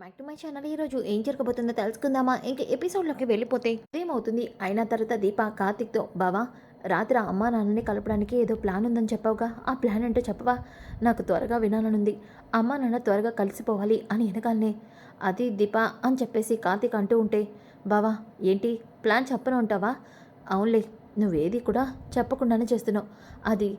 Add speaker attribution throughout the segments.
Speaker 1: Back to my channel. ఈరోజు ఏం జరగబోతుందో తెలుసుకుందామా? ఇంక ఎపిసోడ్లోకి వెళ్ళిపోతే ఏమవుతుంది? అయిన తర్వాత దీప కార్తిక్తో బావా రాత్రి అమ్మా నాన్నని కలపడానికి ఏదో ప్లాన్ ఉందని చెప్పావుగా? ఆ ప్లాన్ అంటే చెప్పవా? నాకు త్వరగా వినాలనుంది. అమ్మా నాన్న త్వరగా కలిసిపోవాలి అని వెనకాలనే అది దీప అని చెప్పేసి కార్తిక్ అంటూ ఉంటే బావా ఏంటి? ప్లాన్ చెప్పను ఉంటావా అవునులే నువ్వేది కూడా చెప్పకుండానే చేస్తున్నావు. అది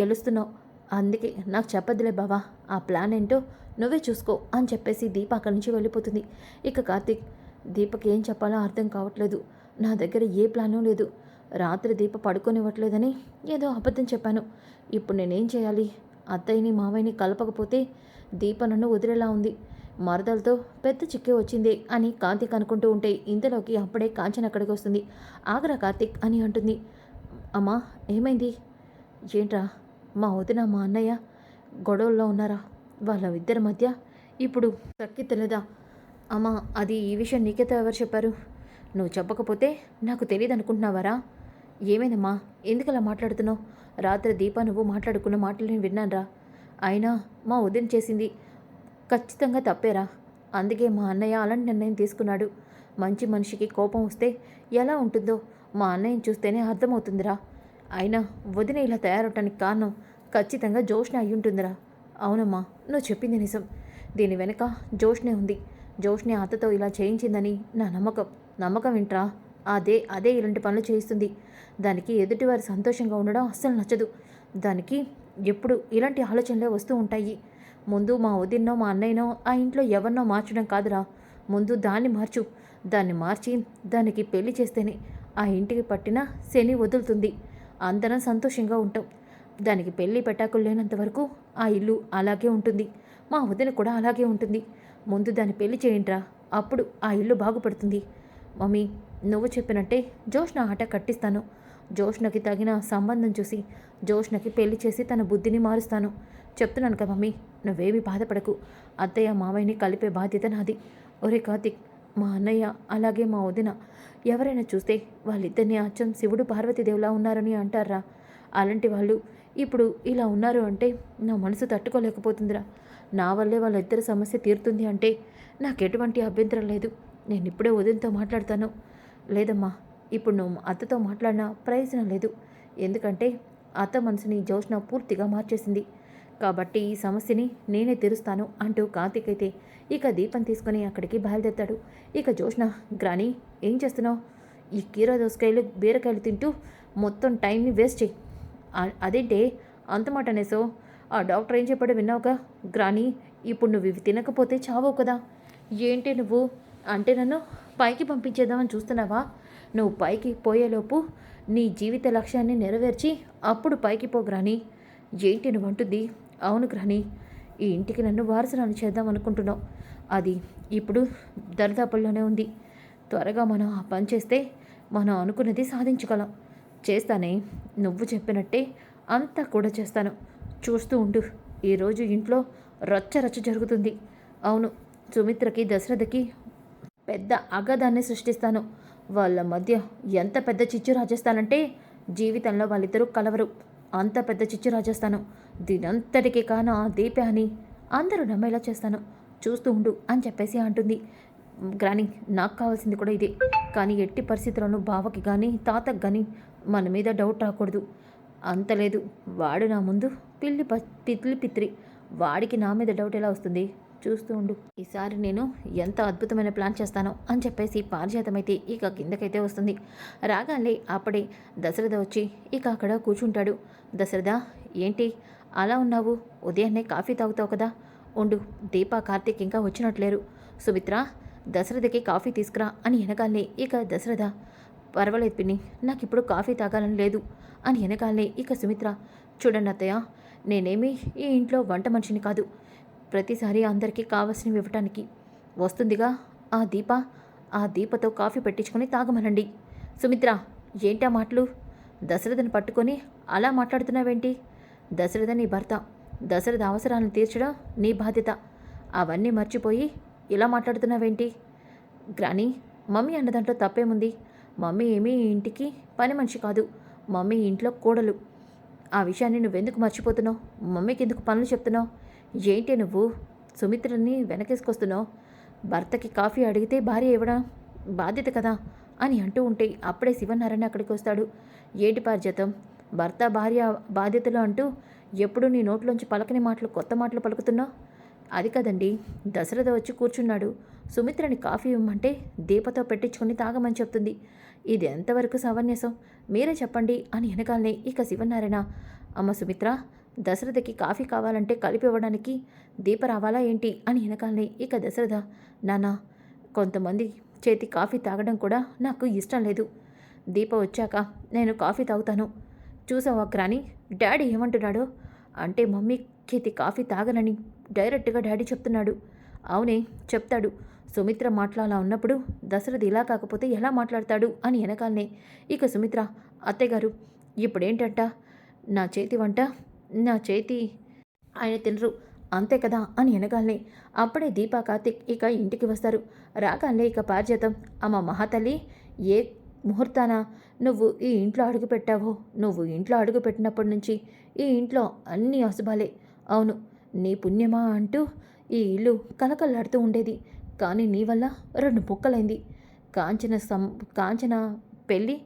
Speaker 1: గెలుస్తున్నావు. అందుకే నాకు చెప్పద్దులే బావా. ఆ ప్లాన్ ఏంటో నువ్వే చూసుకో అని చెప్పేసి దీప అక్కడి నుంచి వెళ్ళిపోతుంది. ఇక కార్తీక్ దీపకి ఏం చెప్పాలో అర్థం కావట్లేదు. నా దగ్గర ఏ ప్లాను లేదు. రాత్రి దీప పడుకోనివ్వట్లేదని ఏదో అబద్ధం చెప్పాను. ఇప్పుడు నేనేం చేయాలి? అత్తయ్యని మావయ్యని కలపకపోతే దీప నన్ను వదిలేలా ఉంది. మరదలతో పెద్ద చిక్కే వచ్చింది అని కార్తీక్ అనుకుంటూ ఉంటే ఇంతలోకి అప్పుడే కాంచన అక్కడికి వస్తుంది. ఆగరా కార్తీక్ అని అంటుంది. అమ్మా ఏమైంది? ఏంట్రా? మా వదిన మా అన్నయ్య గొడవల్లో ఉన్నారా? వాళ్ళ ఇద్దరి మధ్య ఇప్పుడు తక్కి తెలదా అమ్మా అది ఈ విషయం నీకెతో ఎవరు చెప్పారు? నువ్వు చెప్పకపోతే నాకు తెలియదు అనుకుంటున్నావారా ఏమైందమ్మా? ఎందుకు అలా మాట్లాడుతున్నావు? రాత్రి దీప నువ్వు మాట్లాడుకున్న మాటలు నేను విన్నానురా. అయినా మా వదిన చేసింది ఖచ్చితంగా తప్పేరా. అందుకే మా అన్నయ్య అలాంటి నిర్ణయం తీసుకున్నాడు. మంచి మనిషికి కోపం వస్తే ఎలా ఉంటుందో మా అన్నయ్యని చూస్తేనే అర్థమవుతుందిరా. అయినా వదిన ఇలా తయారవటానికి కారణం ఖచ్చితంగా జోష్న అయి ఉంటుందిరా అవునమ్మా నువ్వు చెప్పింది నిజం. దీని వెనక జోష్నే ఉంది. జోష్ని అత్తతో ఇలా చేయించిందని నా నమ్మకం. నమ్మకం ఏంట్రా? అదే అదే ఇలాంటి పనులు చేయిస్తుంది. దానికి ఎదుటివారి సంతోషంగా ఉండడం అస్సలు నచ్చదు. దానికి ఎప్పుడు ఇలాంటి ఆలోచనలే వస్తూ ఉంటాయి. ముందు మా వదిన్నో మా అన్నయ్యనో ఆ ఇంట్లో ఎవరినో మార్చడం కాదురా. ముందు దాన్ని మార్చు. దాన్ని మార్చి దానికి పెళ్ళి చేస్తేనే ఆ ఇంటికి పట్టిన శని వదులుతుంది. అందరం సంతోషంగా ఉంటాం. దానికి పెళ్ళి పెటాకులు లేనంత వరకు ఆ ఇల్లు అలాగే ఉంటుంది. మా వదిన కూడా అలాగే ఉంటుంది. ముందు దాన్ని పెళ్ళి చేయండిరా. అప్పుడు ఆ ఇల్లు బాగుపడుతుంది. మమ్మీ నువ్వు చెప్పినట్టే జోష్న ఆట కట్టిస్తాను. జోష్నకి తగిన సంబంధం చూసి జోష్నకి పెళ్ళి చేసి తన బుద్ధిని మారుస్తాను. చెప్తున్నాను కదా మమ్మీ నువ్వేమీ బాధపడకు. అత్తయ్య మావయ్యని కలిపే బాధ్యత నాది. ఒరే కార్తిక్ మా అన్నయ్య అలాగే మా వదిన. ఎవరైనా చూస్తే వాళ్ళిద్దరిని అచ్చం శివుడు పార్వతీదేవులా ఉన్నారని అంటారా? అలాంటి వాళ్ళు ఇప్పుడు ఇలా ఉన్నారు అంటే నా మనసు తట్టుకోలేకపోతుందిరా. నా వల్లే వాళ్ళిద్దరి సమస్య తీరుతుంది అంటే నాకు ఎటువంటి అభ్యంతరం లేదు. నేను ఇప్పుడే ఉదయంతో మాట్లాడతాను. లేదమ్మా ఇప్పుడు నువ్వు అత్తతో మాట్లాడినా ప్రయోజనం లేదు. ఎందుకంటే అత్త మనసుని జోష్న పూర్తిగా మార్చేసింది. కాబట్టి ఈ సమస్యని నేనే తీరుస్తాను అంటూ కార్తీక్ అయితే ఇక దీపం తీసుకొని అక్కడికి బయలుదేరతాడు. ఇక జోష్న గ్రాని ఏం చేస్తున్నావు? ఈ కీరా దోసకాయలు బీరకాయలు తింటూ మొత్తం టైంని వేస్ట్ చేయి అదేంటే? అంత మాట అనేసో? ఆ డాక్టర్ ఏం చెప్పాడో విన్నావుగా గ్రాని ఇప్పుడు నువ్వు ఇవి తినకపోతే చావవు కదా. ఏంటి నువ్వు? అంటే నన్ను పైకి పంపించేద్దామని చూస్తున్నావా? నువ్వు పైకి పోయేలోపు నీ జీవిత లక్ష్యాన్ని నెరవేర్చి అప్పుడు పైకి పో గ్రాని. ఏంటి నువ్వు అంటుంది అవును గ్రాని. ఈ ఇంటికి నన్ను వారసురాలు చేద్దాం అనుకుంటున్నావు. అది ఇప్పుడు దరిదాపుల్లోనే ఉంది. త్వరగా మనం ఆ పని చేస్తే మనం అనుకున్నది సాధించగలం. చేస్తానే నువ్వు చెప్పినట్టే అంతా కూడా చేస్తాను. చూస్తూ ఉండు ఈరోజు ఇంట్లో రచ్చ రచ్చ జరుగుతుంది. అవును సుమిత్రకి దశరథకి పెద్ద అగాధాన్ని సృష్టిస్తాను. వాళ్ళ మధ్య ఎంత పెద్ద చిచ్చు రాజేస్తానంటే జీవితంలో వాళ్ళిద్దరూ కలవరు. అంత పెద్ద చిచ్చు రాజేస్తాను. దీనంతటికి కాన ఆ దీపే అని అందరూ నమ్మేలా చేస్తాను. చూస్తూ ఉండు అని చెప్పేసి అంటుంది. గ్రాని నాకు కావాల్సింది కూడా ఇదే. కానీ ఎట్టి పరిస్థితుల్లోనూ బావకి కానీ తాతకి కానీ మన మీద డౌట్ రాకూడదు. అంత లేదు. వాడు నా ముందు పిల్లి ప పిల్లి పిత్రి. వాడికి నా మీద డౌట్ ఎలా వస్తుంది? చూస్తూ ఉండు. ఈసారి నేను ఎంత అద్భుతమైన ప్లాన్ చేస్తానో అని చెప్పేసి పారిజాతమైతే ఇక కిందకైతే వస్తుంది. రాగానే అప్పుడే దశరథ వచ్చి ఇక అక్కడ కూర్చుంటాడు. దశరథ ఏంటి? అలా ఉన్నావు? ఉదయాన్నే కాఫీ తాగుతావు కదా? ఉండు. దీపా కార్తీక్ ఇంకా వచ్చినట్లేరు. సుమిత్ర దశరథకి కాఫీ తీసుకురా అని వెనకాలనే ఇక దశరథ పర్వాలేదు పిన్ని నాకు ఇప్పుడు కాఫీ తాగాలని లేదు. అని వెనకాలనే ఇక సుమిత్ర. చూడండి అత్తయ్య నేనేమి ఈ ఇంట్లో వంట మనిషిని కాదు. ప్రతిసారి అందరికీ కావాల్సినవి ఇవ్వటానికి. వస్తుందిగా ఆ దీప ఆ దీపతో కాఫీ పెట్టించుకొని తాగమనండి. సుమిత్ర ఏంటా మాటలు? దశరథని పట్టుకొని అలా మాట్లాడుతున్నావేంటి? దశరథ నీ భర్త. దశరథ అవసరాలను తీర్చడం నీ బాధ్యత. అవన్నీ మర్చిపోయి ఇలా మాట్లాడుతున్నావేంటి? గ్రాని మమ్మీ అన్న దాంట్లో తప్పేముంది? మమ్మీ ఏమీ ఇంటికి పని మనిషి కాదు. మమ్మీ ఇంట్లో కోడలు. ఆ విషయాన్ని నువ్వెందుకు మర్చిపోతున్నావు? మమ్మీకి ఎందుకు పనులు చెప్తున్నావు? ఏంటి నువ్వు? సుమిత్రని వెనకేసుకొస్తున్నావు? భర్తకి కాఫీ అడిగితే భార్య ఇవ్వడం బాధ్యత కదా అని అంటూ ఉంటే అప్పుడే శివనారాయణ అక్కడికి వస్తాడు. ఏంటి పారిజాతం? భర్త భార్య బాధ్యతలు అంటూ ఎప్పుడు నీ నోట్లోంచి పలకని మాటలు కొత్త మాటలు పలుకుతున్నావు? అది కదండి. దశరథ వచ్చి కూర్చున్నాడు. సుమిత్రని కాఫీ ఇవ్వమంటే దీపతో పెట్టించుకొని తాగమని చెప్తుంది. ఇది ఎంతవరకు సమంజసం మీరే చెప్పండి అని వెనకాలనే ఇక శివనారాయణ. అమ్మ సుమిత్ర దశరథకి కాఫీ కావాలంటే కలిపి ఇవ్వడానికి దీప రావాలా ఏంటి? అని వెనకాలనే ఇక దశరథ. నాన్న కొంతమంది చేతి కాఫీ తాగడం కూడా నాకు ఇష్టం లేదు. దీప వచ్చాక నేను కాఫీ తాగుతాను. చూసావా క్రాని? డాడీ ఏమంటున్నాడో? అంటే మమ్మీ చేతి కాఫీ తాగనని డైరెక్ట్గా డాడీ చెప్తున్నాడు. అవునే చెప్తాడు. సుమిత్ర మాట్లాడాలా ఉన్నప్పుడు దశరథ్ ఇలా కాకపోతే ఎలా మాట్లాడతాడు? అని వెనకాలనే. ఇక సుమిత్ర అత్తయ్యగారు ఇప్పుడేంటంట? నా చేతి వంట నా చేతి ఆయన తినరు. అంతే కదా? అని వెనగాలనే అప్పుడే దీపా కార్తిక్ ఇక ఇంటికి వస్తారు. రాగానే ఇక పారిజాతం. అమ్మ మహాతల్లి ఏ ముహూర్తాన? నువ్వు ఈ ఇంట్లో అడుగుపెట్టావో నువ్వు ఇంట్లో అడుగు పెట్టినప్పటి నుంచి ఈ ఇంట్లో అన్ని అశుభాలే. అవును నీ పుణ్యమా? అంటూ ఈ ఇల్లు కలకల్లాడుతూ ఉండేది. కానీ నీ వల్ల రెండు ముక్కలైంది. కాంచన సం కాంచన పెళ్ళి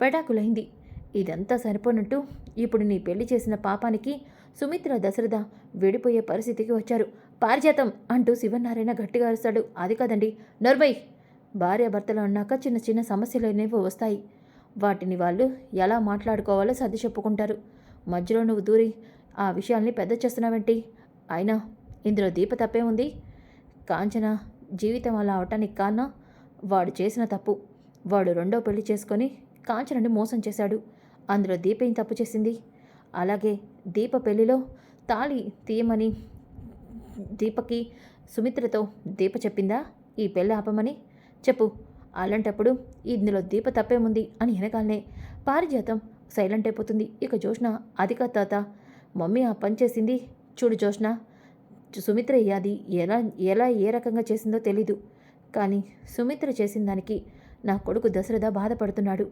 Speaker 1: పెడాకులైంది ఇదంతా సరిపోనట్టు ఇప్పుడు నీ పెళ్ళి చేసిన పాపానికి సుమిత్ర దశరథ విడిపోయే పరిస్థితికి వచ్చారు. పారిజాతం అంటూ శివనారాయణ గట్టిగా అరుస్తాడు. అది కాదండి నర్మయ్ భార్యాభర్తలు అన్నాక చిన్న చిన్న సమస్యలు అనేవి వస్తాయి. వాటిని వాళ్ళు ఎలా మాట్లాడుకోవాలో సర్ది చెప్పుకుంటారు. మధ్యలో నువ్వు దూరి ఆ విషయాల్ని పెద్ద చేస్తున్నావేంటి? అయినా ఇందులో దీప తప్పే ఉంది. కాంచన జీవితం అలా అవటానికి కారణం? వాడు చేసిన తప్పు. వాడు రెండో పెళ్ళి చేసుకొని కాంచనని మోసం చేశాడు. అందులో దీప ఏం తప్పు చేసింది? అలాగే దీప పెళ్ళిలో తాళి తీయమని దీపకి సుమిత్రతో దీప చెప్పిందా? ఈ పెళ్ళి ఆపమని? చెప్పు. అలాంటప్పుడు ఇందులో దీప తప్పేముంది అని వెనకాలనే పారిజాతం సైలెంట్ అయిపోతుంది. ఇక జోష్న అధిక తాత మమ్మీ ఆ పని చేసింది. చూడు జోష్న సుమిత్ర అది ఎలా ఎలా ఏ రకంగా చేసిందో తెలీదు. కానీ సుమిత్ర చేసిన దానికి నా కొడుకు దశరథ బాధపడుతున్నాడు.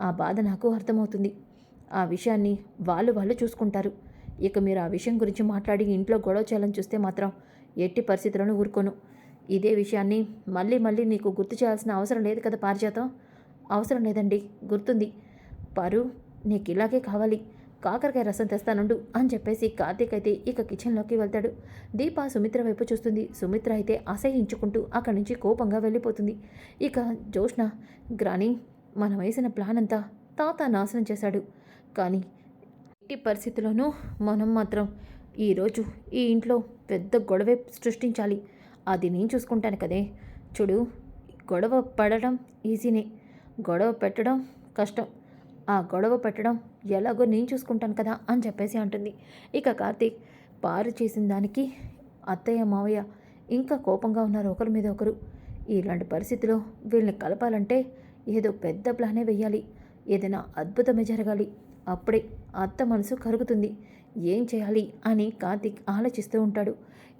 Speaker 1: ఆ బాధ నాకు అర్థమవుతుంది. ఆ విషయాన్ని వాళ్ళు వాళ్ళు చూసుకుంటారు. ఇక మీరు ఆ విషయం గురించి మాట్లాడి ఇంట్లో గొడవ చేయాలని చూస్తే మాత్రం ఎట్టి పరిస్థితులను ఊరుకోను. ఇదే విషయాన్ని మళ్ళీ మళ్ళీ నీకు గుర్తు చేయాల్సిన అవసరం లేదు కదా పారిజాతం? అవసరం లేదండి. గుర్తుంది. పరు నీకు ఇలాగే కావాలి. కాకరకాయ రసం తెస్తానుండు అని చెప్పేసి కార్తీక్ అయితే ఇక కిచెన్లోకి వెళ్తాడు. దీప సుమిత్ర వైపు చూస్తుంది. సుమిత్ర అయితే అసహించుకుంటూ అక్కడి నుంచి కోపంగా వెళ్ళిపోతుంది. ఇక జోష్ణ గ్రాని మనం వేసిన ప్లాన్ అంతా తాత నాశనం చేశాడు. కానీ ఎట్టి పరిస్థితుల్లోనూ మనం మాత్రం ఈరోజు ఈ ఇంట్లో పెద్ద గొడవే సృష్టించాలి. అది నేను చూసుకుంటాను కదే. చూడు గొడవ పడడం ఈజీనే గొడవ పెట్టడం కష్టం. ఆ గొడవ పెట్టడం ఎలాగో నేను చూసుకుంటాను కదా అని చెప్పేసి అంటుంది. ఇక కార్తీక్ పారు చేసిన దానికి అత్తయ్య మావయ్య ఇంకా కోపంగా ఉన్నారు ఒకరి మీద ఒకరు. ఇలాంటి పరిస్థితిలో వీళ్ళని కలపాలంటే ఏదో పెద్ద ప్లానే వెయ్యాలి. ఏదైనా అద్భుతమే జరగాలి. అప్పుడే అత్త మనసు కరుగుతుంది. ఏం చేయాలి అని కార్తీక్ ఆలోచిస్తూ ఉంటాడు.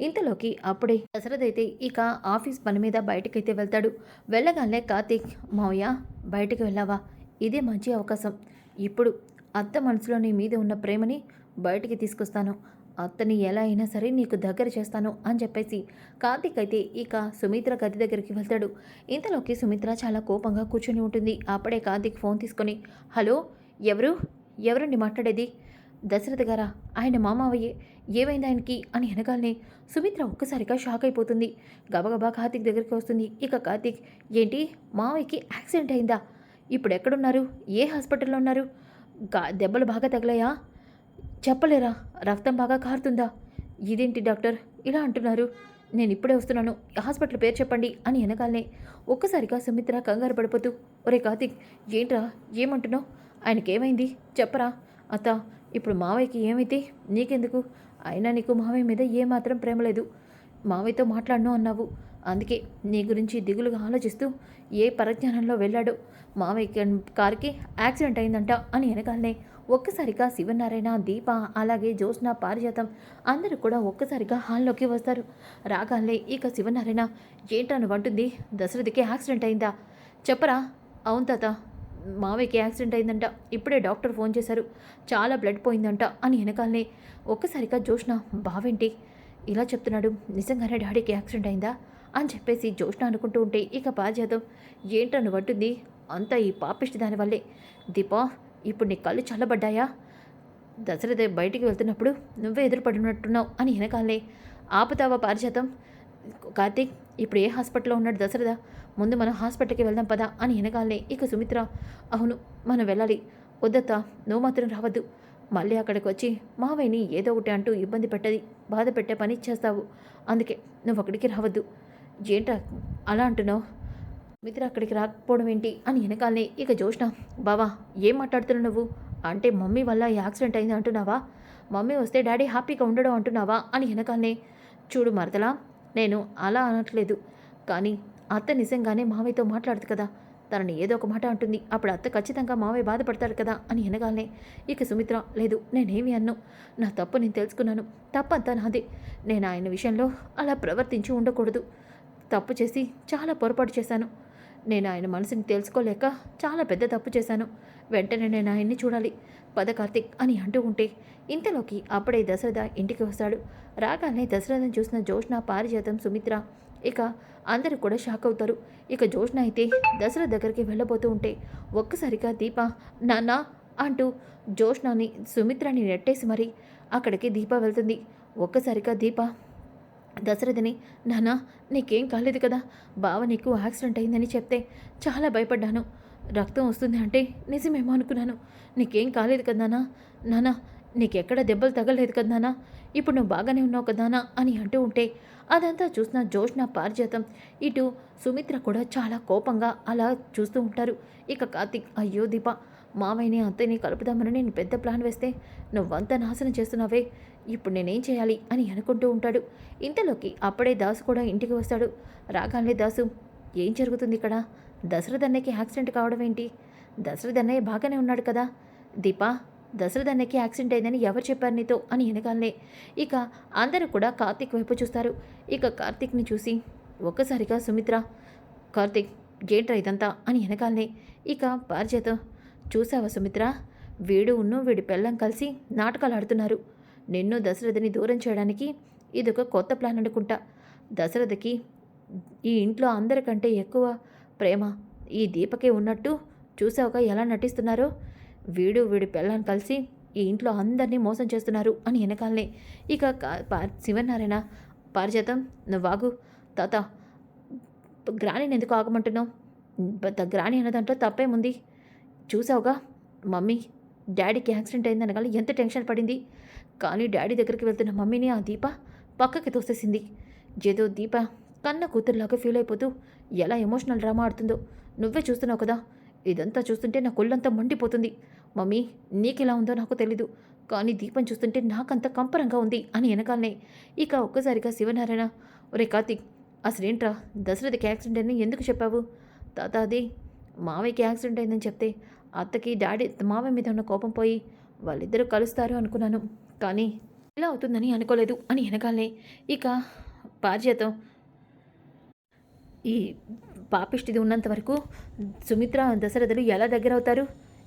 Speaker 1: ఇంతలోకి అప్పుడే దశరథ్ అయితే ఇక ఆఫీస్ పని మీద బయటకైతే వెళ్తాడు. వెళ్ళగానే కార్తీక్ మావయ్య బయటకు వెళ్ళావా? ఇదే మంచి అవకాశం. ఇప్పుడు అత్త మనసులో నీ మీద ఉన్న ప్రేమని బయటికి తీసుకొస్తాను. అత్తని ఎలా అయినా సరే నీకు దగ్గర చేస్తాను అని చెప్పేసి కార్తీక్ అయితే ఇక సుమిత్ర గది దగ్గరికి వెళ్తాడు. ఇంతలోకి సుమిత్ర చాలా కోపంగా కూర్చొని ఉంటుంది. అప్పుడే కార్తీక్ ఫోన్ తీసుకొని హలో ఎవరు? ఎవరండి మాట్లాడేది? దశరథ గారా? ఆయన మామావయ్యే? ఏమైంది ఆయనకి? అని అనగానే సుమిత్ర ఒక్కసారిగా షాక్ అయిపోతుంది. గబగబా కార్తీక్ దగ్గరికి వస్తుంది. ఇక కార్తీక్ ఏంటి? మావయ్యకి యాక్సిడెంట్ అయిందా? ఇప్పుడు ఎక్కడున్నారు ఏ హాస్పిటల్లో ఉన్నారు? గా దెబ్బలు బాగా తగిలాయా? చెప్పలేరా? రక్తం బాగా కారుతుందా? ఇదేంటి డాక్టర్? ఇలా అంటున్నారు. నేను ఇప్పుడే వస్తున్నాను. హాస్పిటల్ పేరు చెప్పండి అని వెనకాలనే ఒక్కసారిగా సుమిత్ర కంగారు పడిపోతూ ఒరే కార్తిక్ ఏంట్రా? ఏమంటున్నావు? ఆయనకేమైంది? చెప్పరా? అత్త ఇప్పుడు మావయ్యకి ఏమైతే? నీకెందుకు? అయినా నీకు మావయ్య మీద ఏమాత్రం ప్రేమ లేదు. మావయ్యతో మాట్లాడను అన్నావు. అందుకే నీ గురించి దిగులుగా ఆలోచిస్తూ ఏ పరజ్ఞానంలో వెళ్ళాడు? మావయ్య కారుకి యాక్సిడెంట్ అయిందంట అని వెనకాలనే ఒక్కసారిగా శివనారాయణ దీప అలాగే జ్యోత్స్న పారిజాతం అందరూ కూడా ఒక్కసారిగా హాల్లోకి వస్తారు. రాగాలే ఇక శివనారాయణ ఏంటని వంటుంది దశరథికి యాక్సిడెంట్ అయిందా? చెప్పరా? అవును తాత మావయ్యకి యాక్సిడెంట్ అయిందంట. ఇప్పుడే డాక్టర్ ఫోన్ చేశారు. చాలా బ్లడ్ పోయిందంట అని వెనకాలనే ఒక్కసారిగా జ్యోష్ణ బావేంటి? ఇలా చెప్తున్నాడు. నిజంగానే డాడీకి యాక్సిడెంట్ అయిందా? అని చెప్పేసి జ్యోష్ణ అనుకుంటూ ఉంటే ఇక పారిజాతం ఏంటను పట్టుంది అంతా ఈ పాపిష్టి దానివల్లే దీపా ఇప్పుడు నీ కళ్ళు చల్లబడ్డాయా? దశరథ బయటికి వెళ్తున్నప్పుడు నువ్వే ఎదురుపడినట్టున్నావు అని వెనకాలే. ఆపుతావా పారిజాతం? కార్తీక్ ఇప్పుడు ఏ హాస్పిటల్లో ఉన్నాడు దశరథ? ముందు మనం హాస్పిటల్కి వెళ్దాం పదా అని వెనకాలే. ఇక సుమిత్ర అవును మనం వెళ్ళాలి. వద్దత్త నువ్వు మాత్రం రావద్దు. మళ్ళీ అక్కడికి వచ్చి మావయ్యని ఏదో ఒకటి అంటూ ఇబ్బంది పెట్టది బాధ పెట్టే పని చేస్తావు. అందుకే నువ్వు అక్కడికి రావద్దు. ఏంటా అలా అంటున్నావు? మిత్ర అక్కడికి రాకపోవడం ఏంటి అని వెనకాలనే ఇక జోష్ణ బావా ఏం మాట్లాడుతున్నావు నువ్వు? అంటే మమ్మీ వల్ల ఈ యాక్సిడెంట్ అయింది అంటున్నావా? మమ్మీ వస్తే డాడీ హ్యాపీగా ఉండడం అంటున్నావా? అని వెనకాలనే చూడు మరదలా నేను అలా అనట్లేదు. కానీ అత్త నిజంగానే మావయ్యతో మాట్లాడదు కదా. తనని ఏదో ఒక మాట అంటుంది. అప్పుడు అత్త ఖచ్చితంగా మావయ్య బాధపడతాడు కదా? అని వెనగాలనే ఇక సుమిత్ర లేదు నేనేమి అన్ను. నా తప్పు నేను తెలుసుకున్నాను. తప్పంతా నాదే. నేను ఆయన విషయంలో అలా ప్రవర్తించి ఉండకూడదు. తప్పు చేసి చాలా పొరపాటు చేశాను. నేను ఆయన మనసుని తెలుసుకోలేక చాలా పెద్ద తప్పు చేశాను. వెంటనే నేను ఆయన్ని చూడాలి. పద కార్తిక్ అని అంటూ ఉంటే ఇంతలోకి అప్పుడే దశరథ ఇంటికి వస్తాడు. రాగానే దశరథను చూసిన జోష్ణ పారిజాతం సుమిత్ర. ఇక అందరూ కూడా షాక్ అవుతారు. ఇక జోష్ణ అయితే దశరథ దగ్గరికి వెళ్ళబోతూ ఉంటే ఒక్కసారిగా దీప నాన్న అంటూ జోష్ణని సుమిత్రని నెట్టేసి మరి అక్కడికి దీప వెళ్తుంది. ఒక్కసారిగా దీప దశరథిని నానా నీకేం కాలేదు కదా? బావ నీకు యాక్సిడెంట్ అయిందని చెప్తే చాలా భయపడ్డాను. రక్తం వస్తుంది అంటే నిజమేమో అనుకున్నాను. నీకేం కాలేదు కదా నానా? నానా నీకెక్కడ దెబ్బలు తగలేదు కదా నాన్న ఇప్పుడు నువ్వు బాగానే ఉన్నావు కదానా అని అంటూ ఉంటే అదంతా చూసిన జోష్న పారిజాతం. ఇటు సుమిత్ర కూడా చాలా కోపంగా అలా చూస్తూ ఉంటారు. ఇక కార్తిక్ అయ్యో దీప మావయ్యని అంతని కలుపుదామని నేను పెద్ద ప్లాన్ వేస్తే నువ్వంతా నాశనం చేస్తున్నావే. ఇప్పుడు నేనేం చేయాలి అని అనుకుంటూ ఉంటాడు. ఇంతలోకి అప్పుడే దాసు కూడా ఇంటికి వస్తాడు. రాగానే దాసు ఏం జరుగుతుంది ఇక్కడ? దశరథ్ అన్నయ్యకి యాక్సిడెంట్ కావడం ఏంటి? దశరథ్ అన్నయ్య బాగానే ఉన్నాడు కదా. దీపా దశరథ్ అన్నయ్యకి యాక్సిడెంట్ అయిందని ఎవరు చెప్పారు నీతో? అని వెనకాలనే ఇక అందరూ కూడా కార్తీక్ వైపు చూస్తారు. ఇక కార్తీక్ని చూసి ఒక్కసారిగా సుమిత్ర కార్తీక్ ఏంట్రా ఇదంతా? అని వెనకాలనే ఇక పార్జతో చూసావా సుమిత్ర? వీడు ఉన్ను వీడి పెళ్ళం కలిసి నాటకాలు ఆడుతున్నారు. నిన్ను దశరథని దూరం చేయడానికి ఇదొక కొత్త ప్లాన్ అనుకుంటా. దశరథకి ఈ ఇంట్లో అందరికంటే ఎక్కువ ప్రేమ ఈ దీపకే ఉన్నట్టు చూసావుగా ఎలా నటిస్తున్నారో? వీడు వీడి పిల్లని కలిసి ఈ ఇంట్లో అందరినీ మోసం చేస్తున్నారు అని వెనకాలనే. ఇక శివనారాయణ పారిజాతం నువ్వాగు తాత గ్రాణిని ఎందుకు ఆగమంటున్నావు? గ్రాణి అన్న దాంట్లో తప్పేముంది చూసావుగా? మమ్మీ డాడీకి యాక్సిడెంట్ అయిందనగా ఎంత టెన్షన్ పడింది? కానీ డాడీ దగ్గరికి వెళ్తున్న మమ్మీని ఆ దీప పక్కకి తోసేసింది. ఏదో దీప కన్న కూతురులాగా ఫీల్ అయిపోతూ ఎలా ఎమోషనల్ డ్రామా ఆడుతుందో? నువ్వే చూస్తున్నావు కదా? ఇదంతా చూస్తుంటే నా కొళ్ళంతా మండిపోతుంది. మమ్మీ నీకెలా ఉందో నాకు తెలీదు. కానీ దీపం చూస్తుంటే నాకంత కంపరంగా ఉంది అని వెనకాలనే ఇక ఒక్కసారిగా శివనారాయణ ఒరే కార్తిక్ అసలేంట్రా? దశరథకి యాక్సిడెంట్ అని ఎందుకు చెప్పావు? తాత అది మావయ్యకి యాక్సిడెంట్ అయిందని చెప్తే అత్తకి డాడీ మావయ్య మీద ఉన్న కోపం పోయి వాళ్ళిద్దరూ కలుస్తారు అనుకున్నాను. కానీ ఇలా అవుతుందని అనుకోలేదు అని వెనకాలే ఇక పారిజాతం ఈ పాపిష్టిది ఉన్నంత వరకు సుమిత్ర దశరథులు ఎలా దగ్గర అవుతారు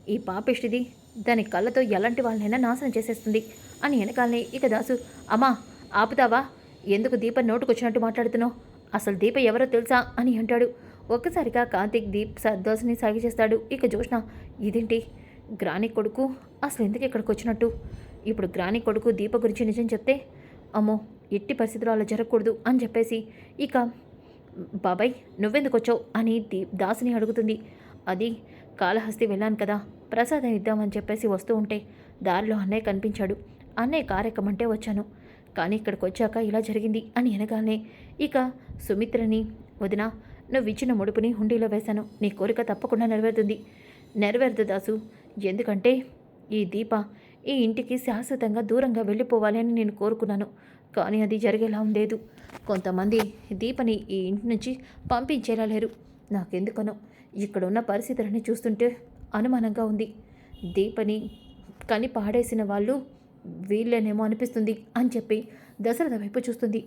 Speaker 1: ఈ పాపిష్టిది దాని కళ్ళతో ఎలాంటి వాళ్ళనైనా నాశనం చేసేస్తుంది అని వెనకాలనే ఇక దాసు అమ్మా ఆపుతావా? ఎందుకు దీప నోటుకొచ్చినట్టు మాట్లాడుతున్నావు? అసలు దీప ఎవరో తెలుసా? అని అంటాడు. ఒక్కసారిగా కార్తీక్ దీప్ స- దోశని సాగి చేస్తాడు ఇక జోష్ణ ఇదేంటి? గ్రాని కొడుకు అసలు ఎందుకు ఇక్కడికి వచ్చినట్టు ఇప్పుడు గ్రాని కొడుకు దీప గురించి నిజం చెప్తే అమ్మో ఎట్టి పరిస్థితుల్లో అలా జరగకూడదు అని చెప్పేసి ఇక బాబాయ్ నువ్వెందుకు వచ్చావు? అని దీప్ దాసుని అడుగుతుంది. అది కాళహస్తి వెళ్ళాను కదా ప్రసాదం ఇద్దామని చెప్పేసి వస్తూ ఉంటే దారిలో అన్నయ్య కనిపించాడు. అన్నయ్య కారెక్కమంటే వచ్చాను. కానీ ఇక్కడికి వచ్చాక ఇలా జరిగింది అని అనగానే ఇక సుమిత్రని వదిన నువ్వు ఇచ్చిన ముడుపుని హుండీలో వేశాను. నీ కోరిక తప్పకుండా నెరవేరుతుంది. నెరవేరదు దాసు. ఎందుకంటే ఈ దీప ఈ ఇంటికి శాశ్వతంగా దూరంగా వెళ్ళిపోవాలి అని నేను కోరుకున్నాను. కానీ అది జరిగేలా లేదు కొంతమంది దీపని ఈ ఇంటి నుంచి పంపించేలా లేరు నాకెందుకనో ఇక్కడ ఉన్న పరిస్థితులని చూస్తుంటే అనుమానంగా ఉంది. దీపని కని పాడేసిన వాళ్ళు వీళ్ళేనేమో అనిపిస్తుంది అని చెప్పి దశరథ వైపు చూస్తుంది.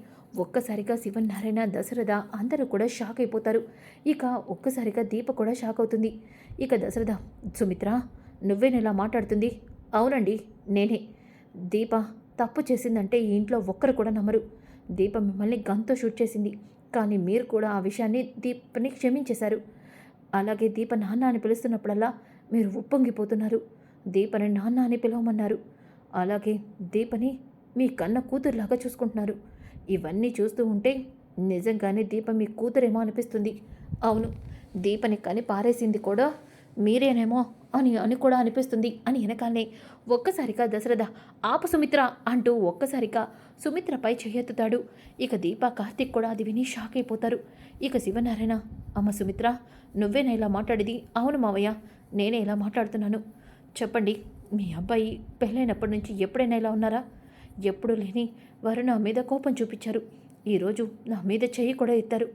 Speaker 1: ఒక్కసారిగా శివనారాయణ దశరథ అందరూ కూడా షాక్ అయిపోతారు. ఇక ఒక్కసారిగా దీప కూడా షాక్ అవుతుంది. ఇక దశరథ సుమిత్ర నువ్వేనెలా మాట్లాడుతుంది? అవునండి నేనే. దీప తప్పు చేసిందంటే ఈ ఇంట్లో ఒక్కరు కూడా నమ్మరు. దీప మిమ్మల్ని గన్తో షూట్ చేసింది. కానీ మీరు కూడా ఆ విషయాన్ని దీపని క్షమించేశారు. అలాగే దీప నాన్న అని పిలుస్తున్నప్పుడల్లా మీరు ఉప్పొంగిపోతున్నారు. దీపని నాన్న అని పిలవమన్నారు. అలాగే దీపని మీ కన్న కూతురులాగా చూసుకుంటున్నారు. ఇవన్నీ చూస్తూ ఉంటే నిజంగానే దీప మీ కూతురేమో అనిపిస్తుంది. అవును దీపని కని పారేసింది కూడా మీరేనేమో అని అని కూడా అనిపిస్తుంది. అని వెనకాలనే ఒక్కసారిగా దశరథ ఆపు సుమిత్ర అంటూ ఒక్కసారిగా సుమిత్రపై చేయెత్తుతాడు ఇక దీప కార్తీక్ కూడా అది విని షాక్ అయిపోతారు. ఇక శివనారాయణ అమ్మ సుమిత్ర నువ్వేనా ఇలా మాట్లాడేది? అవును మావయ్య నేనే ఇలా మాట్లాడుతున్నాను. చెప్పండి మీ అబ్బాయి పెళ్ళైనప్పటి నుంచి ఎప్పుడైనా ఇలా ఉన్నారా? ఎప్పుడు లేని వారు నా మీద కోపం చూపించారు. ఈరోజు నా మీద చెయ్యి కూడా ఎత్తారు.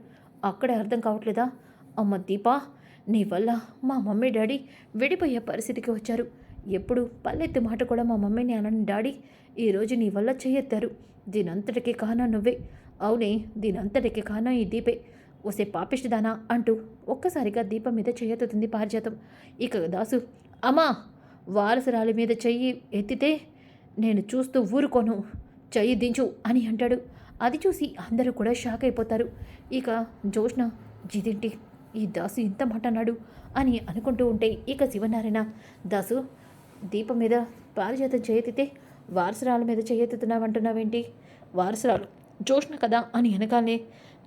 Speaker 1: అక్కడే అర్థం కావట్లేదా? అమ్మ దీపా నీ వల్ల మా మమ్మీ డాడీ విడిపోయే పరిస్థితికి వచ్చారు. ఎప్పుడు పల్లెత్తి మాట కూడా మా మమ్మీని అనని డాడీ ఈరోజు నీ వల్ల చెయ్యెత్తారు దీనంతటికి కారణం నువ్వే. అవునే దీనంతటికి కారణం ఈ దీపే. ఒసే పాపిష్టిదానా అంటూ ఒక్కసారిగా దీపం మీద చెయ్యెత్తుతుంది పారిజాతం. ఇక దాసు అమ్మా వారసురాలి మీద చెయ్యి ఎత్తితే నేను చూస్తూ ఊరుకోను. చెయ్యి దించు అని అంటాడు. అది చూసి అందరూ కూడా షాక్ అయిపోతారు. ఇక జోష్న ఇదేంటి ఈ దాసు ఇంత మాట అన్నాడు అని అనుకుంటూ ఉంటే ఇక శివనారాయణ దాసు దీపం మీద పారిజాతం చేయతితే వారసురాల మీద చేయెత్తుతున్నావంటున్నావేంటి? వారసురాలు జోష్న కదా అని వెనకాలనే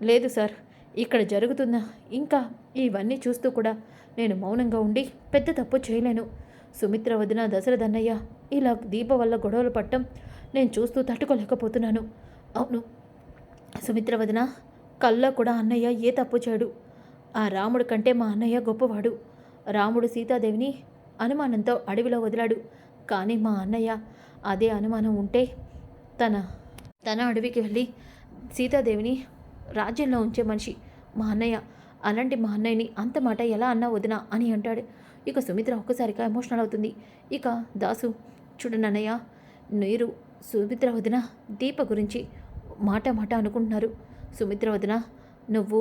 Speaker 1: లేదు సార్ ఇక్కడ జరుగుతున్న ఇంకా ఇవన్నీ చూస్తూ కూడా నేను మౌనంగా ఉండి పెద్ద తప్పు చేయలేను. సుమిత్ర వదిన దశరథన్నయ్య ఇలా దీప వల్ల గొడవలు పట్టం నేను చూస్తూ తట్టుకోలేకపోతున్నాను. అవును సుమిత్ర వదిన కల్లో కూడా అన్నయ్య ఏ తప్పు చేయడు. ఆ రాముడి కంటే మా అన్నయ్య గొప్పవాడు. రాముడు సీతాదేవిని అనుమానంతో అడవిలో వదిలాడు. కానీ మా అన్నయ్య అదే అనుమానం ఉంటే తన తన అడవికి వెళ్ళి సీతాదేవిని రాజ్యంలో ఉంచే మనిషి మా అన్నయ్య. అలాంటి మా అన్నయ్యని అంత మాట ఎలా అన్నా వదినా అని అంటాడు. ఇక సుమిత్ర ఒక్కసారిగా ఎమోషనల్ అవుతుంది. ఇక దాసు చూడు నన్నయ్య మీరు సుమిత్ర వదిన దీప గురించి మాట మాట అనుకుంటున్నారు. సుమిత్ర వదిన నువ్వు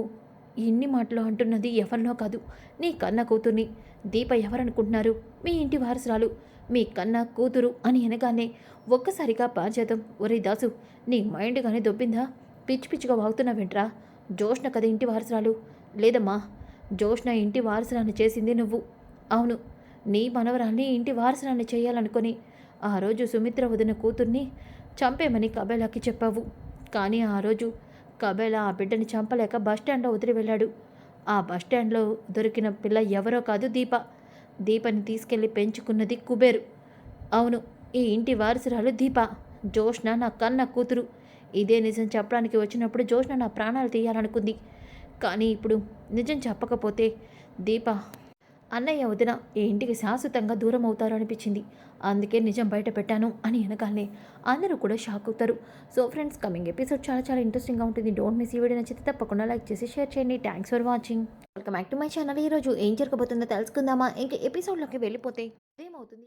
Speaker 1: ఇన్ని మాటలు అంటున్నది ఎవరినో కాదు. నీ కన్న కూతుర్ని. దీప ఎవరనుకుంటున్నారు? మీ ఇంటి వారసురాలు. మీ కన్న కూతురు అని అనగానే ఒక్కసారిగా పారిజాతం ఒరే దాసు నీ మైండ్ కానీ దొబ్బిందా? పిచ్చి పిచ్చిగా వాగుతున్నావేంట్రా? జోష్ణ కదా ఇంటి వారసురాలు. లేదమ్మా జోష్ణ ఇంటి వారసురాన్ని చేసింది నువ్వు. అవును నీ మనవరాల్ని ఇంటి వారసురాన్ని చేయాలనుకొని ఆ రోజు సుమిత్ర వదిన కూతుర్ని చంపేమని కబేలాకి చెప్పావు. కానీ ఆ రోజు కబేలా ఆ బిడ్డని చంపలేక బస్టాండ్లో వదిలి వెళ్ళాడు. ఆ బస్టాండ్లో దొరికిన పిల్ల ఎవరో కాదు దీప. దీపని తీసుకెళ్ళి పెంచుకున్నది కుబేరు. అవును ఈ ఇంటి వారసురాలు దీప. జోష్న నా కన్న కూతురు. ఇదే నిజం చెప్పడానికి వచ్చినప్పుడు జోష్న నా ప్రాణాలు తీయాలనుకుంది. కానీ ఇప్పుడు నిజం చెప్పకపోతే దీప అన్నయ్య వదిన ఈ ఇంటికి శాశ్వతంగా దూరం అవుతారు అనిపించింది అందుకే నిజం బయట పెట్టాను అని వెనకాలనే అందరూ కూడా షాక్ అవుతారు. సో ఫ్రెండ్స్ కమింగ్ ఎపిసోడ్ చాలా చాలా ఇంట్రెస్టింగ్గా ఉంటుంది. డోంట్ మిస్ ఈ వీడియో నచ్చితే తప్పకుండా లైక్ చేసి షేర్ చేయండి. Thanks for watching. Welcome back to my channel. ఈరోజు ఏం జరగబోతుందో తెలుసుకుందామా? ఇంకా ఎపిసోడ్లోకి వెళ్ళిపోతే ఏమవుతుంది?